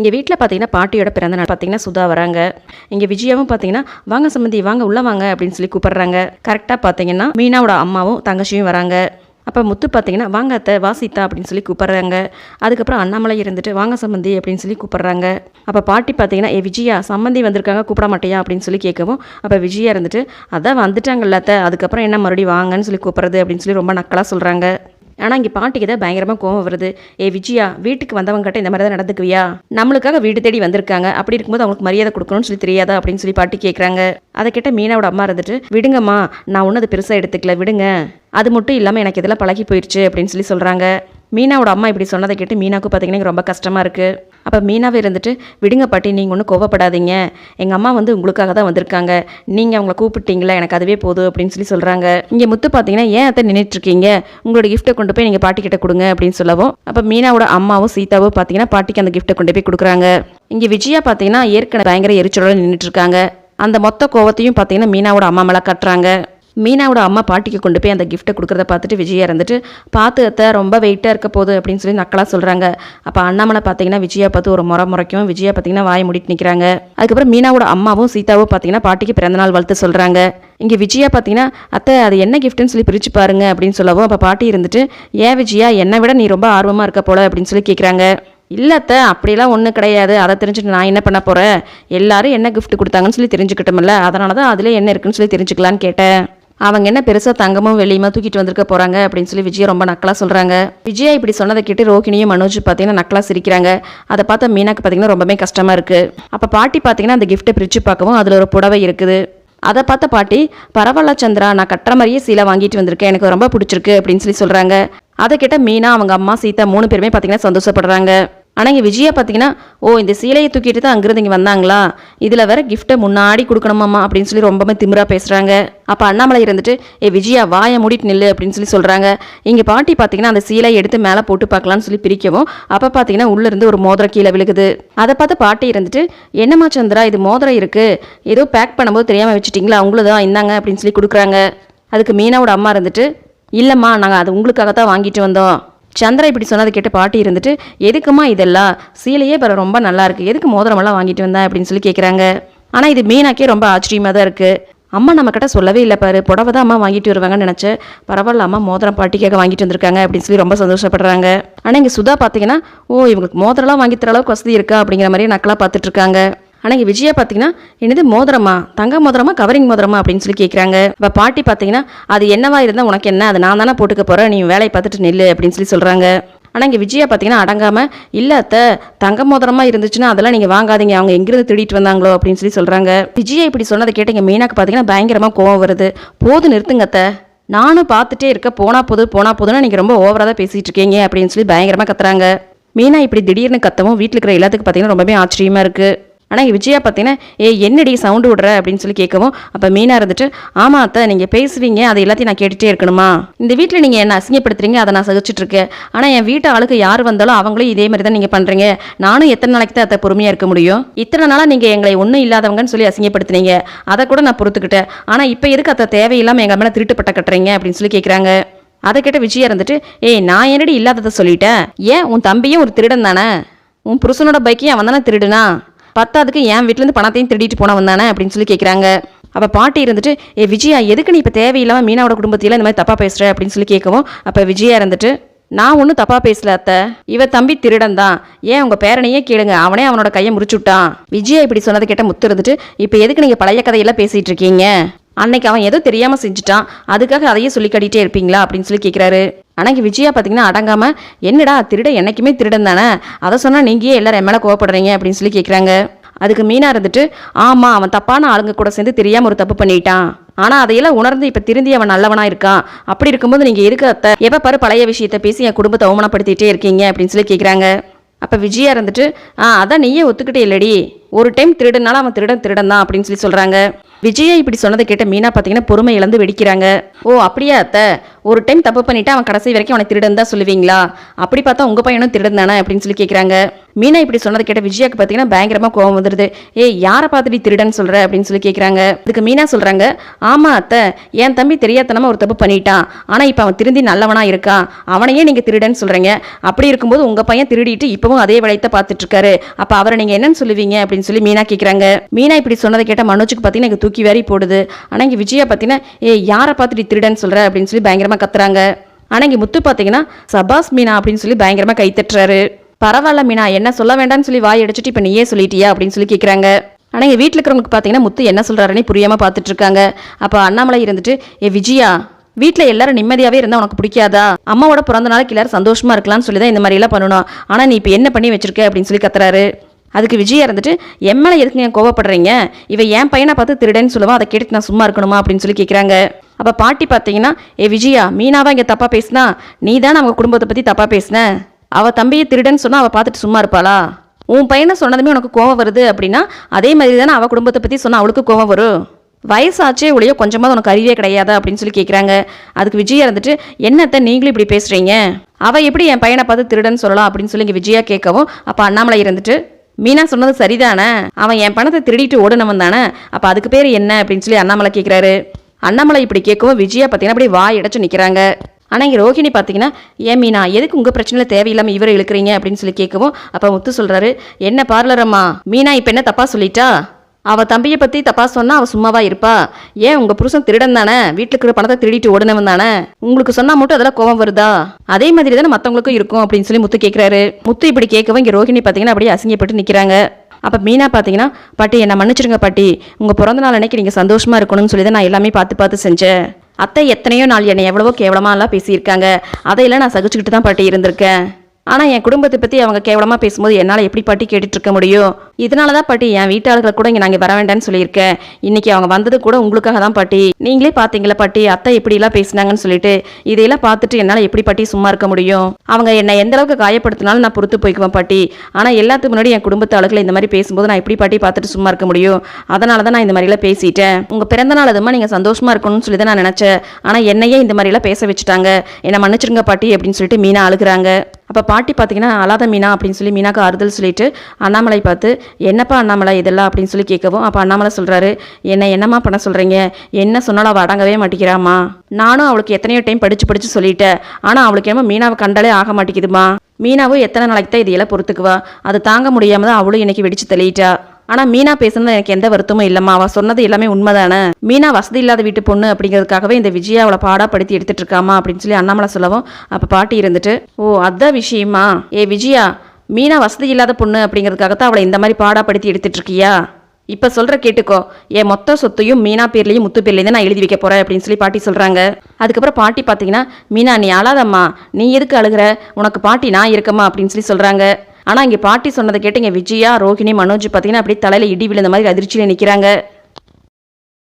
இங்கே வீட்டில் பார்த்தீங்கன்னா பாட்டியோட பிறந்த நாள் பார்த்தீங்கன்னா சுதா வராங்க. இங்கே விஜயாவும் பார்த்தீங்கன்னா வாங்க சம்மந்தி வாங்க உள்ளே வாங்க அப்படின்னு சொல்லி கூப்பிட்றாங்க. கரெக்டாக பார்த்தீங்கன்னா மீனாவோட அம்மாவும் தங்கச்சியும் வராங்க. அப்போ முத்து பார்த்தீங்கன்னா வாங்க அத்தை வாசித்தா அப்படின்னு சொல்லி கூப்பிட்றாங்க. அதுக்கப்புறம் அண்ணாமலை இருந்துட்டு வாங்க சம்மந்தி அப்படின்னு சொல்லி கூப்பிட்றாங்க. அப்போ பாட்டி பார்த்தீங்கன்னா ஏ விஜயா சம்மந்தி வந்திருக்காங்க கூப்பிட மாட்டேயா? அப்படின்னு சொல்லி கேட்கவும் அப்போ விஜயா இருந்துட்டு அதான் வந்துட்டாங்கல்ல அத்தை அதுக்கப்புறம் என்ன மறுபடியும் வாங்கன்னு சொல்லி கூப்பிட்றது அப்படின்னு சொல்லி ரொம்ப நக்கலாக சொல்கிறாங்க ஆனால் இங்கே பாட்டிக்கு தான் பயங்கரமாக கோவம் வருது. ஏ விஜயா வீட்டுக்கு வந்தவங்ககிட்ட இந்த மாதிரி தான் நடந்துக்குவியா? நம்மளுக்காக வீடு தேடி வந்திருக்காங்க. அப்படி இருக்கும்போது அவங்களுக்கு மரியாதை கொடுக்கணும்னு சொல்லி தெரியாதா? அப்படின்னு சொல்லி பாட்டி கேட்குறாங்க அதை கிட்ட மீனாவோட அம்மா இருந்துட்டு விடுங்கம்மா நான் ஒன்றும் அது பெருசாக எடுத்துக்கல. விடுங்க. அது மட்டும் இல்லாமல் எனக்கு இதெல்லாம் பழகி போயிடுச்சு அப்படின்னு சொல்லி சொல்கிறாங்க மீனாவோட அம்மா இப்படி சொன்னதை கேட்டு மீனாவுக்கு பார்த்தீங்கன்னா ரொம்ப கஷ்டமாக இருக்குது அப்போ மீனாவே இருந்துட்டு விடுங்க பாட்டி நீங்கள் ஒன்றும் கோவப்படாதீங்க. எங்கள் அம்மா வந்து உங்களுக்காக தான் வந்திருக்காங்க. நீங்கள் அவங்கள கூப்பிட்டீங்களா எனக்கு அதுவே போதும் அப்படின்னு சொல்லி சொல்கிறாங்க இங்கே முத்து பார்த்தீங்கன்னா ஏன் அத்தை நின்றுட்டுருக்கீங்க உங்களோட கிஃப்ட்டை கொண்டு போய் நீங்கள் பாட்டி கிட்ட கொடுங்க அப்படின்னு சொல்லவும் அப்போ மீனாவோட அம்மாவும் சீதாவும் பார்த்தீங்கன்னா பாட்டிக்கு அந்த கிஃப்ட்டை கொண்டு போய் கொடுக்குறாங்க. இங்கே விஜயா பார்த்தீங்கன்னா ஏற்கனவே பயங்கர எரிச்சலோட நின்றுட்டு இருக்காங்க அந்த மொத்த கோவத்தையும் பார்த்தீங்கன்னா மீனாவோட அம்மா மேலே கட்டுறாங்க. மீனாவோட அம்மா பாட்டிக்கு கொண்டு போய் அந்த கிஃப்ட்டை கொடுக்குறத பார்த்துட்டு விஜயா இருந்துட்டு பார்த்து அத்தை ரொம்ப வெயிட்டாக இருக்க போகுது அப்படின்னு சொல்லி நக்கலாக சொல்கிறாங்க அப்போ அண்ணாமலை பார்த்தீங்கன்னா விஜயா பார்த்து ஒரு முறை முறைக்கும் விஜயா பார்த்தீங்கன்னா வாய் முடிட்டு நிற்கிறாங்க அதுக்கப்புறம் மீனாவோட அம்மாவும் சீதாவும் பார்த்தீங்கன்னா பாட்டிக்கு பிறந்தநாள் வாழ்த்து சொல்கிறாங்க இங்கே விஜயா பார்த்தீங்கன்னா அத்தை அது என்ன கிஃப்ட்னு சொல்லி பிரித்து பாருங்க அப்படின்னு சொல்லவும் அப்போ பாட்டி இருந்துட்டு ஏன் விஜயா என்னை விட நீ ரொம்ப ஆர்வமாக இருக்க போல அப்படின்னு சொல்லி கேட்குறாங்க இல்லை அத்தை அப்படிலாம் ஒன்றும் கிடையாது. அதை தெரிஞ்சுட்டு நான் என்ன பண்ண போகிறேன் எல்லாரும் என்ன கிஃப்ட் கொடுத்தாங்கன்னு சொல்லி தெரிஞ்சுக்கிட்டோம்ல அதனால தான் அதில் என்ன இருக்குன்னு சொல்லி தெரிஞ்சுக்கலான்னு கேட்டேன். அவங்க என்ன பெருசாக தங்கமும் வெளியுமா தூக்கிட்டு வந்திருக்க போகிறாங்க அப்படின்னு சொல்லி விஜயா ரொம்ப நக்கலாக சொல்கிறாங்க விஜயா இப்படி சொன்னதை கேட்டு ரோகிணியும் மனோஜ் பார்த்தீங்கன்னா நக்கலாக சிரிக்கிறாங்க. அதை பார்த்த மீனாக்கு பார்த்தீங்கன்னா ரொம்பவே கஷ்டமாக இருக்குது அப்போ பாட்டி பார்த்தீங்கன்னா அந்த கிஃப்ட்டை பிரித்து பார்க்கவும் அதில் ஒரு புடவை இருக்குது. அதை பார்த்த பாட்டி பரவாயில்ல சந்திரா நான் கட்டுற மாதிரியே சீலை வாங்கிட்டு வந்திருக்கேன். எனக்கு ரொம்ப பிடிச்சிருக்கு அப்படின்னு சொல்லி சொல்கிறாங்க அதை கேட்ட மீனா அவங்க அம்மா சீதா மூணு பேருமே பார்த்தீங்கன்னா சந்தோஷப்படுறாங்க. ஆனால் இங்கே விஜயா பார்த்தீங்கன்னா ஓ இந்த சீலையை தூக்கிட்டு தான் அங்கிருந்து இங்கே வந்தாங்களா? இதில் வேற கிஃப்ட்டை முன்னாடி கொடுக்கணுமாம்மா? அப்படின்னு சொல்லி ரொம்பவே திமிரா பேசுகிறாங்க அப்போ அண்ணாமலை இருந்துட்டு ஏ விஜயா வாயை மூடிட்டு நில்லு அப்படின்னு சொல்லி சொல்கிறாங்க இங்கே பாட்டி பார்த்தீங்கன்னா அந்த சீலையை எடுத்து மேலே போட்டு பார்க்கலான்னு சொல்லி பிரிக்கவும் அப்போ பார்த்தீங்கன்னா உள்ளேருந்து ஒரு மோதிரம் கீழே விழுகுது. அதை பார்த்து பாட்டி இருந்துட்டு என்னம்மா சந்திரா இது மோதிரம் இருக்குது ஏதோ பேக் பண்ணும்போது தெரியாமல் வச்சுட்டிங்களா? உங்களுதான் இந்தாங்க அப்படின்னு சொல்லி கொடுக்குறாங்க. அதுக்கு மீனாவோட அம்மா இருந்துட்டு இல்லைம்மா நாங்கள் அது உங்களுக்காக தான் வாங்கிட்டு வந்தோம். சந்திரா இப்படி சொன்னதை கேட்டு பாட்டி இருந்துட்டு எதுக்குமா இதெல்லாம்? சீலையே பிற ரொம்ப நல்லா இருக்கு. எதுக்கு மோதிரமெல்லாம் வாங்கிட்டு வந்தேன் அப்படின்னு சொல்லி கேட்குறாங்க ஆனால் இது மீனாக்கே ரொம்ப ஆச்சரியமாக தான் இருக்குது அம்மா நம்மக்கிட்ட சொல்லவே இல்லை பாரு. புடவை தான் அம்மா வாங்கிட்டு வருவாங்கன்னு நினச்சேன். பரவாயில்ல அம்மா மோதிரம் பாட்டிக்காக வாங்கிட்டு வந்திருக்காங்க அப்படின்னு சொல்லி ரொம்ப சந்தோஷப்படுறாங்க. ஆனால் இங்கே சுதா பார்த்தீங்கன்னா ஓ இவங்களுக்கு மோதிரம்லாம் வாங்கி தர அளவுக்கு வசதி இருக்கா? அப்படிங்கிற மாதிரி நக்கலாக பார்த்துட்ருக்காங்க ஆனால் இங்கே விஜயா பார்த்தீங்கன்னா என்னது மோதிரமா? தங்க மோதிரமா? கவரிங் மோதிரமா? அப்படின்னு சொல்லி கேட்குறாங்க இப்போ பாட்டி பார்த்தீங்கன்னா அது என்னவா இருந்தால் உனக்கு என்ன? அது நான் தானே போட்டுக்க போகிறேன் நீ வேலையை பார்த்துட்டு நில்லு அப்படின்னு சொல்லி சொல்கிறாங்க ஆனால் இங்கே விஜயா பார்த்தீங்கன்னா அடங்காமல் இல்லை அத்தை தங்க மோதிரமாக இருந்துச்சுன்னா அதெல்லாம் நீங்கள் வாங்காதீங்க. அவங்க எங்கேருந்து திருடிட்டு வந்தாங்களோ? அப்படின்னு சொல்லி சொல்கிறாங்க விஜயா இப்படி சொன்னதை கேட்டு இங்கே மீனாக்கு பார்த்தீங்கன்னா பயங்கரமாக கோவம் வருது. போது நிறுத்துங்க அத்தை. நானும் பார்த்துட்டே இருக்க. போனா போது போனா போதுன்னு நீங்கள் ரொம்ப ஓவராக தான் பேசிகிட்டு இருக்கீங்க அப்படின்னு சொல்லி பயங்கரமாக கத்துறாங்க. மீனா இப்படி திடீர்னு கத்தவும் வீட்டில் இருக்கிற எல்லாத்துக்கும் பார்த்தீங்கன்னா ரொம்பவே ஆச்சரியமாக இருக்குது ஆனால் விஜயா பார்த்தீங்கன்னா ஏ என்னடி சவுண்டு விடுற? அப்படின்னு சொல்லி கேட்கவும் அப்போ மீனா இருந்துட்டு ஆமாம் அத்தை நீங்கள் பேசுவீங்க அதை எல்லாத்தையும் நான் கேட்டுகிட்டே இருக்கணுமா? இந்த வீட்டில் நீங்கள் என்ன அசிங்கப்படுத்துறீங்க? அதை நான் சகிச்சுட்டு இருக்கேன் ஆனால் என் வீட்டு ஆளுக்கு யார் வந்தாலும் அவங்களும் இதே மாதிரி தான் நீங்கள் பண்ணுறீங்க நானும் எத்தனை நாளைக்கு தான் அத்தை பொறுமையாக இருக்க முடியும்? இத்தனை நாளாக நீங்கள் எங்களை ஒன்றும் இல்லாதவங்கன்னு சொல்லி அசிங்கப்படுத்துனீங்க. அதை கூட நான் பொறுத்துக்கிட்டேன். ஆனால் இப்போ எதுக்கு அத்தை தேவையில்லாமல் எங்கள் மேலே திருட்டுப்பட்ட கட்டுறீங்க? அப்படின்னு சொல்லி கேட்குறாங்க அதை கேட்ட விஜயா இருந்துட்டு ஏய் நான் என்னடி இல்லாததை சொல்லிட்டேன்? ஏன் உன் தம்பியும் ஒரு திருடன் தானே? உன் புருஷனோட பைக்கையும் அவன் தானே திருடுனா? பத்தாதுக்கு என் வீட்டிலேருந்து பணத்தையும் திருடிட்டு போனவன் தானே அப்படின்னு சொல்லி கேட்குறாங்க அப்போ பாட்டி இருந்துட்டு ஏ விஜயா எதுக்கு நீ இப்போ தேவையில்லாமல் மீனாவோட குடும்பத்தில் இந்த மாதிரி தப்பாக பேசுகிற அப்படின்னு சொல்லி கேட்கவும் அப்போ விஜயா இருந்துட்டு நான் ஒன்றும் தப்பாக பேசல அத்தை. இவ தம்பி திருடன் தான். ஏன் உங்கள் பேரனையே கேளுங்க. அவனே அவனோட கையை முறிச்சுட்டான். விஜயா இப்படி சொன்னதை கேட்ட முத்து இருந்துட்டு இப்போ எதுக்கு நீங்கள் பழைய கதையெல்லாம் பேசிகிட்டு இருக்கீங்க? அன்னைக்கு அவன் ஏதோ தெரியாமல் செஞ்சுட்டான். அதுக்காக அதையே சொல்லி கட்டிகிட்டே இருப்பீங்களா? அப்படின்னு சொல்லி கேட்குறாரு ஆனால் இங்கே விஜயா பார்த்தீங்கன்னா அடங்காமல் என்னடா திருட என்னைக்குமே திருடன் தானே? அதை சொன்னால் நீங்கள் எல்லாரும் என் மேலே கோவப்படுறீங்க அப்படின்னு சொல்லி கேட்குறாங்க அதுக்கு மீனாக இருந்துட்டு ஆமாம் அவன் தப்பான ஆளுங்க கூட சேர்ந்து தெரியாமல் ஒரு தப்பு பண்ணிட்டான். ஆனால் அதையெல்லாம் உணர்ந்து இப்போ திருந்தி அவன் நல்லவனாக இருக்கான். அப்படி இருக்கும்போது நீங்கள் இருக்க எப்போ பாரு பழைய விஷயத்தை பேசி என் குடும்பத்தை அவமானப்படுத்திட்டே இருக்கீங்க அப்படின்னு சொல்லி கேட்குறாங்க அப்போ விஜயா இருந்துட்டு ஆ அதான் நீயே ஒத்துக்கிட்டே இல்லடி. ஒரு டைம் திருடனால அவன் திருடன் திருடன் தான் அப்படின்னு சொல்லி சொல்கிறாங்க விஜயா இப்படி சொன்னதை கேட்ட மீனா பார்த்தீங்கன்னா பொறுமை இழந்து வெடிக்கிறாங்க. ஓ அப்படியா அத்தை. ஒரு டைம் தப்பு பண்ணிட்டு அவன் கடைசி வரைக்கும் அவனை திருடன் தான் சொல்லுவீங்களா? அப்படி பார்த்தா உங்கள் பையனும் திருடன் தானே? அப்படின்னு சொல்லி கேட்குறாங்க மீனா இப்படி சொன்னதை கேட்ட விஜயாக்கு பார்த்தீங்கன்னா பயங்கரமாக கோவம் வந்துடுது ஏய் யாரை பார்த்துட்டு திருடன் சொல்கிற அப்படின்னு சொல்லி கேட்குறாங்க இதுக்கு மீனா சொல்கிறாங்க ஆமாம் அத்தை என் தம்பி தெரியாதனமா ஒரு தப்பு பண்ணிட்டான். ஆனால் இப்போ அவன் திருந்தி நல்லவனா இருக்கான் அவனையே நீங்கள் திருடன்னு சொல்கிறீங்க அப்படி இருக்கும்போது உங்கள் பையன் திருடிட்டு இப்போவும் அதே வேலையத்தை பார்த்துட்டு இருக்காரு அப்போ அவரை நீங்கள் என்னன்னு சொல்லுவீங்க? அப்படின்னு சொல்லி மீனா கேட்குறாங்க மீனா இப்படி சொன்னதை கேட்ட மனோஜுக்கு பார்த்தீங்கன்னா எனக்கு தூக்கி வேறி போடுது. ஆனால் இங்கே விஜயா பார்த்தீங்கன்னா ஏய் யாரை பார்த்துட்டு திருடன்னு சொல்கிற அப்படின்னு சொல்லி பயங்கரமாக கத்துறாங்க. ஆனால் இங்கே முத்து பார்த்தீங்கன்னா சபாஸ் மீனா அப்படின்னு சொல்லி பயங்கரமாக கைத்தட்டுறாரு பரவாயில்ல மீனா என்ன சொல்ல வேண்டாம்னு சொல்லி வாய் அடிச்சிட்டு இப்போ நீயே சொல்லிட்டியா அப்படின்னு சொல்லி கேட்குறாங்க ஆனால் எங்கள் வீட்டில் இருக்கிறவங்களுக்கு பார்த்தீங்கன்னா முத்து என்ன சொல்கிறாருன்னு புரியாமல் பார்த்துட்டு இருக்காங்க. அப்போ அண்ணாமலை இருந்துட்டு ஏ விஜயா வீட்டில் எல்லாரும் நிம்மதியாகவே இருந்தால் உனக்கு பிடிக்காதா? அம்மாவோட பிறந்த நாளைக்கு எல்லாரும் சந்தோஷமாக இருக்கலாம்னு சொல்லி தான் இந்த மாதிரிலாம் பண்ணணும் ஆனால் நீ இப்போ என்ன பண்ணி வச்சிருக்க? அப்படின்னு சொல்லி கத்துறாரு. அதுக்கு விஜயா இருந்துட்டு என் மேலே எதுக்கு நீங்கள் கோவப்படுறீங்க? இவ என் பையனை பார்த்து திருடன்னு சொல்லுவா அதை கேட்டு நான் சும்மா இருக்கணுமா? அப்படின்னு சொல்லி கேட்குறாங்க அப்போ பாட்டி பார்த்தீங்கன்னா ஏ விஜயா மீனாவா இங்கே தப்பாக பேசினா? நீ தான் அவங்க குடும்பத்தை பற்றி தப்பாக பேசின? அவள் தம்பியை திருடன்னு சொன்னால் அவள் பார்த்துட்டு சும்மா இருப்பாளா? உன் பையனை சொன்னதுமே உனக்கு கோவம் வருது அப்படின்னா அதே மாதிரி தானே அவள் குடும்பத்தை பற்றி சொன்னால் அவளுக்கு கோவம் வரும்? வயசாச்சே ஒழிய கொஞ்சமாவது உனக்கு அறிவே கிடையாதா அப்படின்னு சொல்லி கேட்குறாங்க அதுக்கு விஜயா இருந்துட்டு என்னத்தை நீங்களும் இப்படி பேசுகிறீங்க அவள் எப்படி என் பையனை பார்த்து திருடன்னு சொல்லலாம் அப்படின்னு சொல்லி இங்கே விஜயா கேட்கவும் அப்போ அண்ணாமலை இருந்துட்டு மீனா சொன்னது சரிதானே? அவன் என் பணத்தை திருடிட்டு ஓடுனவன் தானே? அப்போ அதுக்கு பேர் என்ன அப்படின்னு சொல்லி அண்ணாமலை கேட்குறாரு அண்ணாமலை இப்படி கேட்கவும் விஜயா பார்த்தீங்கன்னா அப்படி வாய் அடைச்சு நிற்கிறாங்க ஆனால் இங்கே ரோஹிணி பார்த்தீங்கன்னா ஏன் மீனா எதுக்கு உங்கள் பிரச்சனையில் தேவையில்லாமல் இவரை இழுக்கிறீங்க? அப்படின்னு சொல்லி கேட்கவும் அப்போ முத்து சொல்கிறாரு என்ன பார்லரம்மா மீனா இப்போ என்ன தப்பாக சொல்லிட்டா? அவள் தம்பியை பற்றி தப்பாக சொன்னால் அவள் சும்மாவா இருப்பா? ஏன் உங்கள் புருஷன் திருடன் தானே? வீட்டில் இருக்கிற பணத்தை திருடிட்டு ஓடினவன் தானே? உங்களுக்கு சொன்னால் மட்டும் அதெல்லாம் கோவம் வருதா? அதே மாதிரி தானே மற்றவங்களுக்கும் இருக்கும் அப்படின்னு சொல்லி முத்து கேட்குறாரு முத்து இப்படி கேட்கவும் இங்கே ரோஹிணி பார்த்தீங்கன்னா அப்படியே அசிங்கப்பட்டு நிற்கிறாங்க அப்போ மீனா பார்த்தீங்கன்னா பாட்டி என்னை மன்னிச்சிடுங்க பாட்டி. உங்கள் பிறந்த நாள் அன்னைக்கு நீங்கள் சந்தோஷமாக இருக்கணும்னு சொல்லி தான் நான் எல்லாமே பார்த்து பார்த்து செஞ்சேன். அத்தை எத்தனையோ நாள் என்னை எவ்வளவோ கேவலமாலாம் பேசியிருக்காங்க. அதையெல்லாம் நான் சகிச்சுக்கிட்டு தான் பாட்டி இருந்திருக்கேன் ஆனால் என் குடும்பத்தை பற்றி அவங்க கேவலமாக பேசும்போது என்னால் எப்படி பாட்டி கேட்டுட்டு இருக்க முடியும்? இதனால தான் பாட்டி என் வீட்டாளர்களை கூட இங்கே நாங்கள் வர வேண்டாம்னு சொல்லியிருக்கேன். இன்னைக்கு அவங்க வந்தது கூட உங்களுக்காக தான் பாட்டி. நீங்களே பார்த்தீங்களா பாட்டி அத்தை எப்படிலாம் பேசினாங்கன்னு சொல்லிட்டு இதையெல்லாம் பார்த்துட்டு என்னால் எப்படி பாட்டி சும்மா இருக்க முடியும்? அவங்க என்னை எந்த அளவுக்கு காயப்படுத்தினாலும் நான் பொறுத்து போய்க்குவேன் பாட்டி. ஆனால் எல்லாத்துக்கு முன்னாடி என் குடும்பத்து ஆளுகளை இந்த மாதிரி பேசும்போது நான் எப்படி பாட்டி பார்த்துட்டு சும்மா இருக்க முடியும்? அதனால தான் நான் இந்த மாதிரிலாம் பேசிட்டேன். உங்கள் பிறந்த நாள் அதுமா நீங்கள் சந்தோஷமாக இருக்கணும்னு சொல்லி தான் நான் நினச்சேன். ஆனால் என்னையே இந்த மாதிரிலாம் பேச வச்சுட்டாங்க. என்னை மன்னிச்சிருங்க பாட்டி அப்படின்னு சொல்லிட்டு மீனா அழுகுறாங்க. அப்போ பாட்டி பார்த்தீங்கன்னா அலாத மீனா அப்படின்னு சொல்லி மீனாக்கு ஆறுதல் சொல்லிட்டு அண்ணாமலை பார்த்து என்னப்பா அண்ணாமலை இதெல்லாம்? அப்படின்னு சொல்லி கேட்கவும் அப்போ அண்ணாமலை சொல்கிறாரு என்ன என்னம்மா பண்ண சொல்கிறீங்க என்ன சொன்னாலும் அவள் அடங்கவே மாட்டேங்கிறாம்மா. நானும் அவளுக்கு எத்தனையோ டைம் படித்து படித்து சொல்லிட்டேன். ஆனால் அவளுக்கு என்னமோ மீனாவை கண்டாலே ஆக மாட்டேங்குதுமா மீனாவும் எத்தனை நாளைக்கு தான் இதையெல்லாம் பொறுத்துக்குவா. அது தாங்க முடியாமல் தான் அவளும் இன்னைக்கு வெடிச்சு தெளியிட்டா. ஆனா மீனா பேசுனது எனக்கு எந்த வருத்தமும் இல்லம்மா. அவ சொன்னது எல்லாமே உண்மைதானே? மீனா வசதி இல்லாத வீட்டு பொண்ணு அப்படிங்கிறதுக்காகவே இந்த விஜயா அவளை பாடாப்படுத்தி எடுத்துட்டு இருக்காமா அப்படின்னு சொல்லி அண்ணாமலை சொல்லவும் அப்ப பாட்டி இருந்துட்டு ஓ அதான் விஷயமா? ஏ விஜயா மீனா வசதி இல்லாத பொண்ணு அப்படிங்கிறதுக்காகத்தான் அவளை இந்த மாதிரி பாடாப்படுத்தி எடுத்துட்டு இருக்கியா இப்ப சொல்ற கேட்டுக்கோ. என் மொத்த சொத்தையும் மீனா பேர்லயும் முத்து பேர்லயும் நான் எழுதி வைக்க போறேன் அப்படின்னு சொல்லி பாட்டி சொல்றாங்க. அதுக்கப்புறம் பாட்டி பாத்தீங்கன்னா மீனா நீ அழாதம்மா. நீ எதுக்கு அழுகுற? உனக்கு பாட்டி நான் இருக்கம்மா அப்படின்னு சொல்லி சொல்றாங்க. ஆனால் இங்கே பாட்டி சொன்னதை கேட்டு இங்கே விஜயா ரோஹிணி மனோஜ் பார்த்தீங்கன்னா அப்படியே தலையில இடி விழுந்த மாதிரி அதிர்ச்சியில் நிக்கிறாங்க.